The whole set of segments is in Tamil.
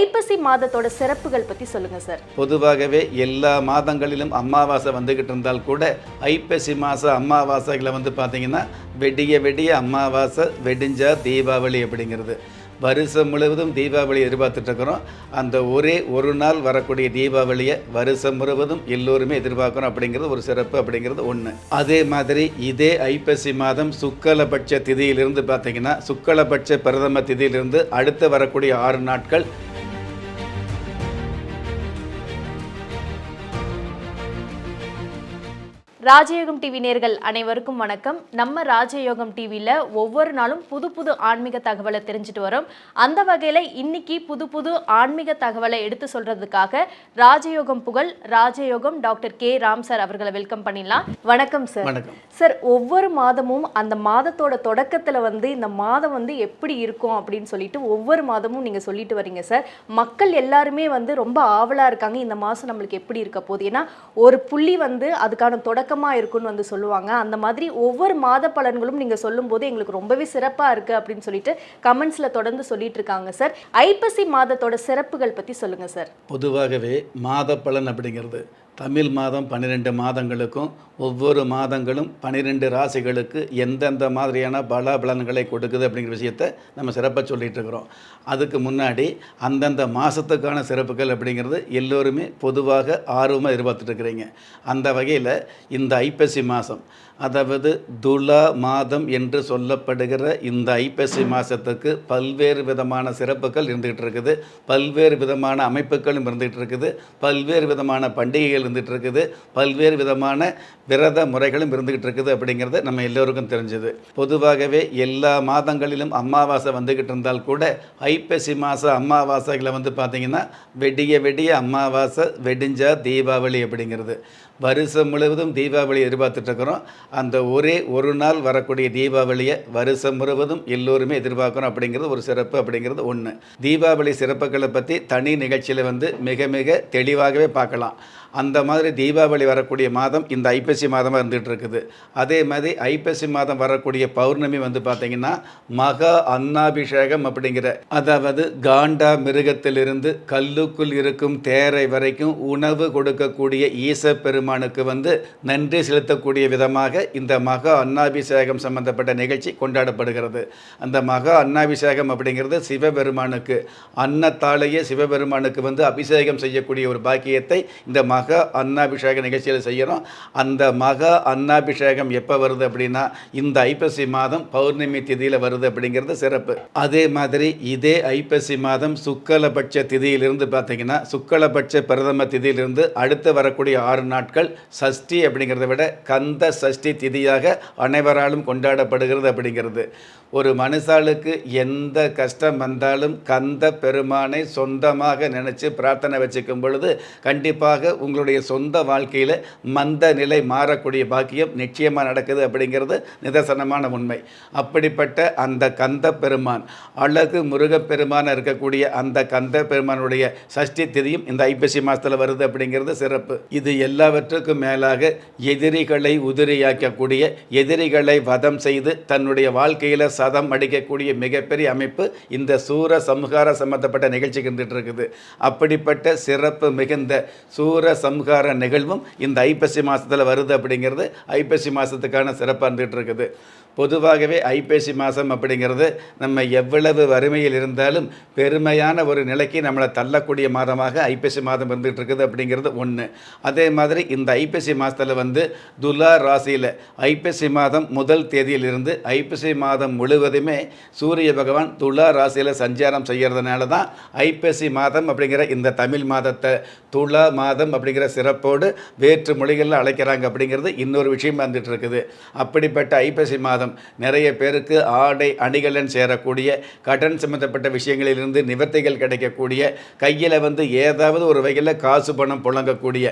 ஐப்பசி மாதத்தோட சிறப்புகள் பத்தி சொல்லுங்க சார் பொதுவாகவே எல்லா மாதங்களிலும் அமாவாசை வந்துக்கிட்டு இருந்தால் கூட ஐப்பசி மாத அமாவாசைகளை வந்து பார்த்திங்கன்னா வெடிய வெடிய அமாவாசை வெடிஞ்சா தீபாவளி அப்படிங்கிறது. வருஷம் முழுவதும் தீபாவளி எதிர்பார்த்துட்டு இருக்கிறோம். அந்த ஒரே ஒரு நாள் வரக்கூடிய தீபாவளியை வருஷம் முழுவதும் எல்லோருமே எதிர்பார்க்குறோம் அப்படிங்கிறது ஒரு சிறப்பு அப்படிங்கிறது ஒன்று அதே மாதிரி இதே ஐப்பசி மாதம் சுக்கலபட்ச திதியிலிருந்து பார்த்தீங்கன்னா சுக்கலபட்ச பிரதம திதியிலிருந்து அடுத்து வரக்கூடிய ஆறு நாட்கள் ராஜயோகம் டிவி நேர்கள் அனைவருக்கும் வணக்கம். நம்ம ராஜயோகம் டிவியில் ஒவ்வொரு நாளும் புது புது ஆன்மீக தகவலை தெரிஞ்சுட்டு வரோம். அந்த வகையில் இன்னைக்கு புது புது ஆன்மீக தகவலை எடுத்து சொல்றதுக்காக ராஜயோகம் புகழ் Rajayogam doctor K. Ram sir அவர்களை வெல்கம் பண்ணிடலாம். வணக்கம் சார். சார் ஒவ்வொரு மாதமும் அந்த மாதத்தோட தொடக்கத்தில் வந்து இந்த மாதம் வந்து எப்படி இருக்கும் அப்படின்னு சொல்லிட்டு ஒவ்வொரு மாதமும் நீங்கள் சொல்லிட்டு வரீங்க சார். மக்கள் எல்லாருமே வந்து ரொம்ப ஆவலாக இருக்காங்க. இந்த மாதம் நம்மளுக்கு எப்படி இருக்க போகுது? ஏன்னா ஒரு புள்ளி வந்து அதுக்கான வழக்கமாக இருக்குன்னு வந்து சொல்லுவாங்க. அந்த மாதிரி ஒவ்வொரு மாத பலன்களும் நீங்கள் சொல்லும்போது எங்களுக்கு ரொம்பவே சிறப்பாக இருக்குது அப்படின்னு சொல்லிட்டு கமெண்ட்ஸில் தொடர்ந்து சொல்லிட்டு இருக்காங்க சார் ஐப்பசி மாதத்தோட சிறப்புகள் பற்றி சொல்லுங்கள் சார் பொதுவாகவே மாத பலன் அப்படிங்கிறது தமிழ் மாதம் பன்னிரெண்டு மாதங்களுக்கும் ஒவ்வொரு மாதங்களும் பன்னிரெண்டு ராசிகளுக்கு எந்தெந்த மாதிரியான பல பலன்களை கொடுக்குது அப்படிங்கிற விஷயத்த நம்ம சிறப்பாக சொல்லிகிட்ருக்குறோம் அதுக்கு முன்னாடி அந்தந்த மாதத்துக்கான சிறப்புகள் அப்படிங்கிறது எல்லோருமே பொதுவாக ஆர்வமாக எதிர்பார்த்துட்டு இருக்கிறீங்க. அந்த வகையில் இந்த ஐப்பசி மாதம் அதாவது துலா மாதம் என்று சொல்லப்படுகிற இந்த ஐப்பசி மாதத்துக்கு பல்வேறு விதமான சிறப்புகள் இருந்துகிட்டு இருக்குது. பல்வேறு விதமான அமைப்புகளும் இருந்துகிட்டு இருக்குது. பல்வேறு விதமான பண்டிகைகள் இருந்துகிட்டு இருக்குது. பல்வேறு விதமான விரத முறைகளும் இருந்துகிட்டு இருக்குது அப்படிங்கிறது நம்ம எல்லோருக்கும் தெரிஞ்சது. பொதுவாகவே எல்லா மாதங்களிலும் அமாவாசை வந்துக்கிட்டு இருந்தால் கூட ஐப்பசி மாத அமாவாசைகளை வந்து பார்த்திங்கன்னா வெடிய வெடிய அமாவாசை வெடிஞ்சா தீபாவளி அப்படிங்கிறது. வருஷம் முழுவதும் தீபாவளி எதிர்பார்த்துட்ருக்குறோம் அந்த ஒரே ஒரு நாள் வரக்கூடிய தீபாவளியை வருஷம் முழுவதும் எல்லோருமே எதிர்பார்க்கணும் அப்படிங்கிறது ஒரு சிறப்பு அப்படிங்கிறது ஒன்று தீபாவளி சிறப்புகளை பற்றி தனி நிகழ்ச்சியில் வந்து மிக மிக தெளிவாகவே பார்க்கலாம். அந்த மாதிரி தீபாவளி வரக்கூடிய மாதம் இந்த ஐப்பசி மாதமாக இருந்துகிட்டு இருக்குது அதே மாதிரி ஐப்பசி மாதம் வரக்கூடிய பௌர்ணமி வந்து பார்த்திங்கன்னா மகா அன்னாபிஷேகம் அப்படிங்கிற அதாவது காண்டா மிருகத்திலிருந்து கல்லுக்குள் இருக்கும் தேரை வரைக்கும் உணவு கொடுக்கக்கூடிய ஈச பெருமானுக்கு வந்து நன்றி செலுத்தக்கூடிய விதமாக இந்த மகா அன்னாபிஷேகம் சம்பந்தப்பட்ட நிகழ்ச்சி கொண்டாடப்படுகிறது. அந்த மகா அன்னாபிஷேகம் அப்படிங்கிறது சிவபெருமானுக்கு அன்னத்தாலேயே சிவபெருமானுக்கு வந்து அபிஷேகம் செய்யக்கூடிய ஒரு பாக்கியத்தை இந்த மகா அன்னாபிஷேக நிகழ்ச்சியில் செய்கிறோம் அந்த மகா அன்னாபிஷேகம் எப்போ வருது அப்படின்னா இந்த ஐப்பசி மாதம் பௌர்ணமி திதியில் வருது அப்படிங்கிறது சிறப்பு. அதே மாதிரி இதே ஐப்பசி மாதம் சுக்கலபட்ச திதியிலிருந்து பார்த்தீங்கன்னா சுக்கலபட்ச பிரதம திதியிலிருந்து அடுத்து வரக்கூடிய ஆறு நாட்கள் சஷ்டி அப்படிங்கிறத விட கந்த சஷ்டி திதியாக அனைவராலும் கொண்டாடப்படுகிறது அப்படிங்கிறது. ஒரு மனுஷாளுக்கு எந்த கஷ்டம் வந்தாலும் கந்த பெருமானை சொந்தமாக நினச்சி பிரார்த்தனை வச்சுக்கும் பொழுது கண்டிப்பாக உங்களுடைய சொந்த வாழ்க்கையில் மந்த நிலை மாறக்கூடிய பாக்கியம் நிச்சயமாக நடக்குது அப்படிங்கிறது நிதர்சனமான உண்மை. அப்படிப்பட்ட அந்த கந்த பெருமான் அழகு முருகப்பெருமான இருக்கக்கூடிய அந்த கந்த பெருமானுடைய சஷ்டி திதியும் இந்த ஐப்பசி மாதத்தில் வருது அப்படிங்கிறது சிறப்பு. இது எல்லாவற்றுக்கும் மேலாக எதிரிகளை உதிரியாக்கக்கூடிய எதிரிகளை வதம் செய்து தன்னுடைய வாழ்க்கையில் சதம் அடிக்கக்கூடிய மிகப்பெரிய அமைப்பு இந்த சூர சம்ஹார சம்பந்தப்பட்ட நிகழ்ச்சிக்கு இருந்துட்டு இருக்குது அப்படிப்பட்ட சிறப்பு மிகுந்த சூர சம்ஹார நிகழ்வும் இந்த ஐப்பசி மாதத்தில் வருது அப்படிங்கிறது ஐப்பசி மாதத்துக்கான சிறப்பாக இருந்துகிட்டு இருக்குது பொதுவாகவே ஐப்பசி மாதம் அப்படிங்கிறது நம்ம எவ்வளவு வறுமையில் இருந்தாலும் பெருமையான ஒரு நிலைக்கு நம்மளை தள்ளக்கூடிய மாதமாக ஐப்பசி மாதம் இருந்துகிட்டு இருக்குது அப்படிங்கிறது ஒன்று அதே மாதிரி இந்த ஐப்பசி மாதத்தில் வந்து துலா ராசியில் ஐப்பசி மாதம் முதல் தேதியிலிருந்து ஐப்பசி மாதம் முழுவதுமே சூரிய பகவான் துலா ராசியில் சஞ்சாரம் செய்கிறதுனால தான் ஐப்பசி மாதம் அப்படிங்கிற இந்த தமிழ் மாதத்தை துலா மாதம் அப்படிங்கிற சிறப்போடு வேற்று மொழிகளில் அழைக்கிறாங்க அப்படிங்கிறது இன்னொரு விஷயம் வந்துட்டு இருக்குது அப்படிப்பட்ட ஐப்பசி மாதம் நிறைய பேருக்கு ஆடை அணிகலன் சேரக்கூடிய கடன் சம்மந்தப்பட்ட விஷயங்களிலிருந்து நிவர்த்திகள் கிடைக்கக்கூடிய கையில் வந்து ஏதாவது ஒரு வகையில் காசு பணம் புழங்கக்கூடிய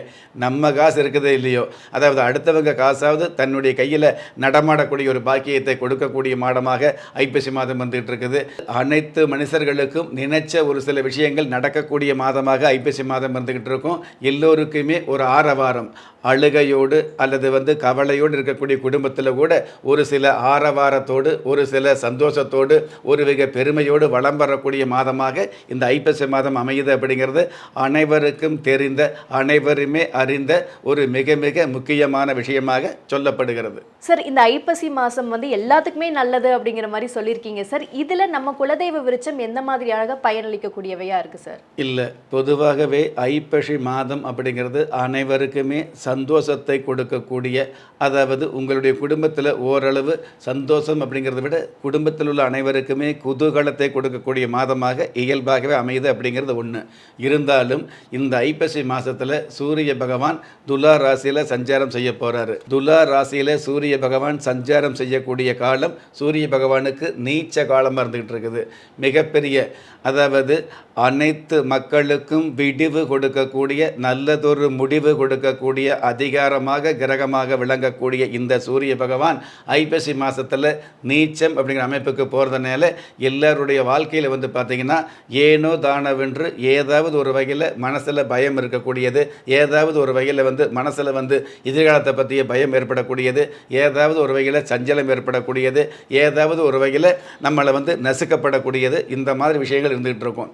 நம்ம காசு இருக்குதோ இல்லையோ? அதாவது அடுத்தவங்க காசாவது தன்னுடைய கையில் நடமாடக்கூடிய ஒரு பாக்கியத்தை கொடுக்கக்கூடிய மாதமாக ஐப்பசி மாதம் வந்துகிட்டு இருக்குது. அனைத்து மனுஷர்களுக்கும் நினைச்ச ஒரு சில விஷயங்கள் நடக்கக்கூடிய மாதமாக ஐப்பசி மாதம் இருந்துகிட்டு இருக்கும். எல்லோருக்குமே ஒரு ஆரவாரம். அழுகையோடு அல்லது வந்து கவலையோடு இருக்கக்கூடிய குடும்பத்தில் கூட ஒரு சில ஆரவாரத்தோடு ஒரு சில சந்தோஷத்தோடு ஒரு மிக பெருமையோடு வளம் வரக்கூடிய மாதமாக இந்த ஐப்பசி மாதம் அமையுது அப்படிங்கிறது அனைவருக்கும் தெரிந்த அனைவருமே அறிந்த ஒரு மிக மிக முக்கியமான விஷயமாக சொல்லப்படுகிறது. சார் இந்த ஐப்பசி மாசம் வந்து எல்லாத்துக்குமே நல்லது அப்படிங்கிற மாதிரி சொல்லியிருக்கீங்க சார். இதுல நம்ம குலதெய்வ விருட்சம் எந்த மாதிரியாக பயனளிக்கக்கூடியவையா இருக்கு சார்? இல்லை பொதுவாகவே ஐப்பசி மாதம் அப்படிங்கிறது அனைவருக்குமே சந்தோஷத்தை கொடுக்கக்கூடிய அதாவது உங்களுடைய குடும்பத்தில் ஓரளவு சந்தோஷம் அப்படிங்கிறத விட குடும்பத்தில் உள்ள அனைவருக்குமே குதூகலத்தை கொடுக்கக்கூடிய மாதமாக இயல்பாகவே அமையுது அப்படிங்கிறது ஒன்று இருந்தாலும் இந்த ஐப்பசி மாதத்தில் சூரிய பகவான் துலா ராசியில் சஞ்சாரம் செய்ய போகிறாரு துலா ராசியில் சூரிய பகவான் சஞ்சாரம் செய்யக்கூடிய காலம் சூரிய பகவானுக்கு நீச்ச காலமாக இருந்துகிட்டு இருக்குது. மிகப்பெரிய அதாவது அனைத்து மக்களுக்கும் விடிவு கொடுக்கக்கூடிய நல்லதொரு முடிவு கொடுக்கக்கூடிய அதிகாரமாக கிரகமாக விளங்கக்கூடிய இந்த சூரிய பகவான் ஐப்பசி மாதத்தில் நீச்சம் அப்படிங்கிற அமைப்புக்கு போகிறதுனால எல்லாருடைய வாழ்க்கையில் வந்து பார்த்திங்கன்னா ஏனோ தானவென்று ஏதாவது ஒரு வகையில் மனசில் பயம் இருக்கக்கூடியது ஏதாவது ஒரு வகையில் வந்து மனசில் வந்து எதிர்காலத்தை பற்றிய பயம் ஏற்படக்கூடியது ஏதாவது ஒரு வகையில் சஞ்சலம் ஏற்படக்கூடியது ஏதாவது ஒரு வகையில் நம்மளை வந்து நசுக்கப்படக்கூடியது இந்த மாதிரி விஷயங்கள் இருந்துகிட்டு இருக்கும்.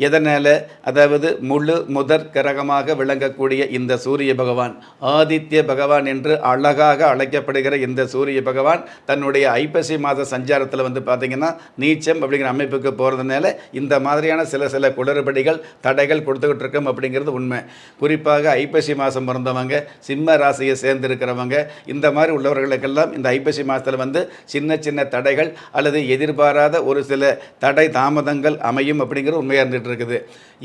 எதனால்? அதாவது முழு முதற் கிரகமாக விளங்கக்கூடிய இந்த சூரிய பகவான் ஆதித்ய பகவான் என்று அழகாக அழைக்கப்படுகிற இந்த சூரிய பகவான் தன்னுடைய ஐப்பசி மாத சஞ்சாரத்தில் வந்து பார்த்திங்கன்னா நீச்சம் அப்படிங்கிற அமைப்புக்கு போகிறதுனால இந்த மாதிரியான சில சில குளறுபடிகள் தடைகள் கொடுத்துக்கிட்டு இருக்கோம் அப்படிங்கிறது உண்மை. குறிப்பாக ஐப்பசி மாதம் பிறந்தவங்க சிம்ம ராசியை சேர்ந்திருக்கிறவங்க இந்த மாதிரி உள்ளவர்களுக்கெல்லாம் இந்த ஐப்பசி மாதத்தில் வந்து சின்ன சின்ன தடைகள் அல்லது எதிர்பாராத ஒரு சில தடை தாமதங்கள் அமையும் அப்படிங்கிற உண்மையாக இருந்துட்டு இருக்குது.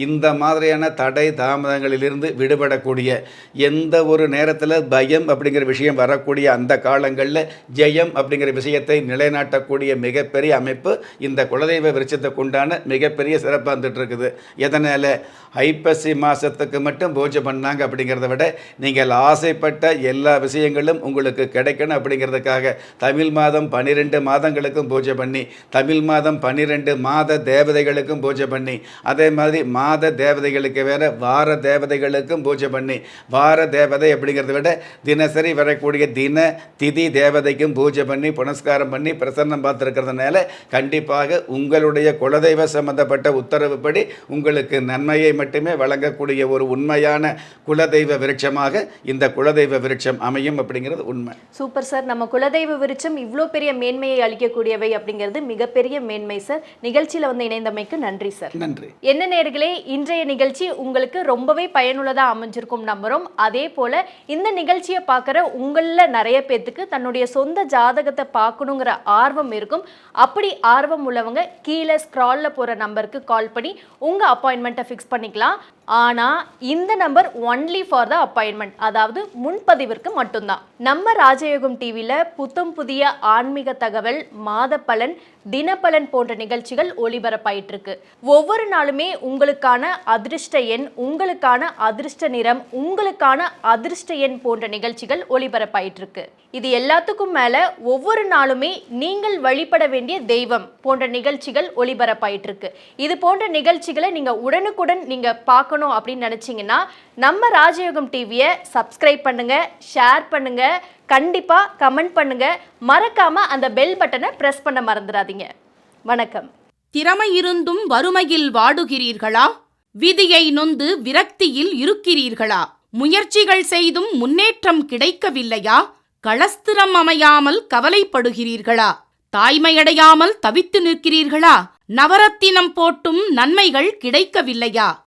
இந்த மாதிரியான தடை தாமதங்களிலிருந்து விடுபடக்கூடிய எந்த ஒரு நேரத்தில் பயம் அப்படிங்கிற விஷயம் வரக்கூடிய அந்த காலங்களில் ஜெயம் அப்படிங்கிற விஷயத்தை நிலைநாட்டக்கூடிய மிகப்பெரிய அமைப்பு இந்த குலதெய்வ விருட்சத்துக்கு உண்டான மிகப்பெரிய சிறப்பாக வந்துட்டுருக்குது. எதனால்? ஐப்பசி மாதத்துக்கு மட்டும் பூஜை பண்ணாங்க அப்படிங்கிறத விட நீங்கள் ஆசைப்பட்ட எல்லா விஷயங்களும் உங்களுக்கு கிடைக்கணும் அப்படிங்கிறதுக்காக தமிழ் மாதம் பன்னிரெண்டு மாதங்களுக்கும் பூஜை பண்ணி தமிழ் மாதம் பன்னிரெண்டு மாத தேவதைகளுக்கும் பூஜை பண்ணி அதே மாதிரி மாத தேவதைகளுக்கு வேற வார தேவதைகளுக்கும் பூஜை பண்ணி வார தேவதை அப்படிங்கிறத விட தினசரி வரக்கூடிய தின திதி தேவதைக்கும் பூஜை பண்ணி புனஸ்காரம் பண்ணி பிரசன்னம் பார்த்துருக்கிறதுனால கண்டிப்பாக உங்களுடைய குலதெய்வ சம்பந்தப்பட்ட உத்தரவுப்படி உங்களுக்கு நன்மையை மட்டுமே வழங்கக்கூடிய ஒரு உண்மையான குலதெய்வ விருட்சமாக இந்த குலதெய்வ விருட்சம் அமையும் அப்படிங்கிறது உண்மை. சூப்பர் சார் நம்ம குலதெய்வ விருட்சம் இவ்வளோ பெரிய மேன்மையை அளிக்கக்கூடியவை அப்படிங்கிறது மிகப்பெரிய மேன்மை சார் நிகழ்ச்சியில் வந்து இணைந்தமைக்கு நன்றி சார் நன்றி. என்ன நேர்களே இன்றைய நிகழ்ச்சி உங்களுக்கு ரொம்பவே பயனுள்ளதாக அமைஞ்சிருக்கும் நம்புகிறோம் அதே போல் இந்த நிகழ்ச்சியை பார்க்குற உங்களில் நிறைய பேர்த்துக்கு தன்னுடைய சொந்த ஜாதகத்தை பார்க்கணுங்கிற ஆர்வம் இருக்கும். அப்படி ஆர்வம் உள்ளவங்க கீழே ஸ்க்ராலில் போகிற நம்பருக்கு கால் பண்ணி உங்கள் அப்பாயின்மெண்ட்டை ஃபிக்ஸ் பண்ணிக்கலாம். ஆனால் இந்த number only for the appointment அதாவது முன்பதிவிற்கு மட்டும்தான். நம்ம ராஜயோகம் டிவியில் புத்தம் புதிய ஆன்மீக தகவல் மாத பலன் தினப்பலன் போன்ற நிகழ்ச்சிகள் ஒளிபரப்பாயிட்டு இருக்கு ஒவ்வொரு நாளுமே உங்களுக்கான அதிர்ஷ்ட எண் உங்களுக்கான அதிர்ஷ்ட நிறம் உங்களுக்கான அதிர்ஷ்ட எண் போன்ற நிகழ்ச்சிகள் ஒளிபரப்பாயிட்டு இருக்கு இது எல்லாத்துக்கும் மேல ஒவ்வொரு நாளுமே நீங்கள் வழிபட வேண்டிய தெய்வம் போன்ற நிகழ்ச்சிகள் ஒளிபரப்பாயிட்டு இருக்கு இது போன்ற நிகழ்ச்சிகளை நீங்க உடனுக்குடன் நீங்க பார்க்கணும் அப்படின்னு நினைச்சீங்கன்னா நம்ம ராஜயோகம் டிவியை சப்ஸ்கிரைப் பண்ணுங்க ஷேர் பண்ணுங்க கண்டிப்பாக கமெண்ட் பண்ணுங்க. மறக்காம அந்த பெல் பட்டனை பிரஸ் பண்ண மறந்துடாதீங்க. வணக்கம். திறமை இருந்தும் வறுமையில் வாடுகிறீர்களா? விதியை நொந்து விரக்தியில் இருக்கிறீர்களா? முயற்சிகள் செய்தும் முன்னேற்றம் கிடைக்கவில்லையா? களஸ்திரம் அமையாமல் கவலைப்படுகிறீர்களா? தாய்மையடையாமல் தவித்து நிற்கிறீர்களா? நவரத்தினம் போட்டும் நன்மைகள் கிடைக்கவில்லையா?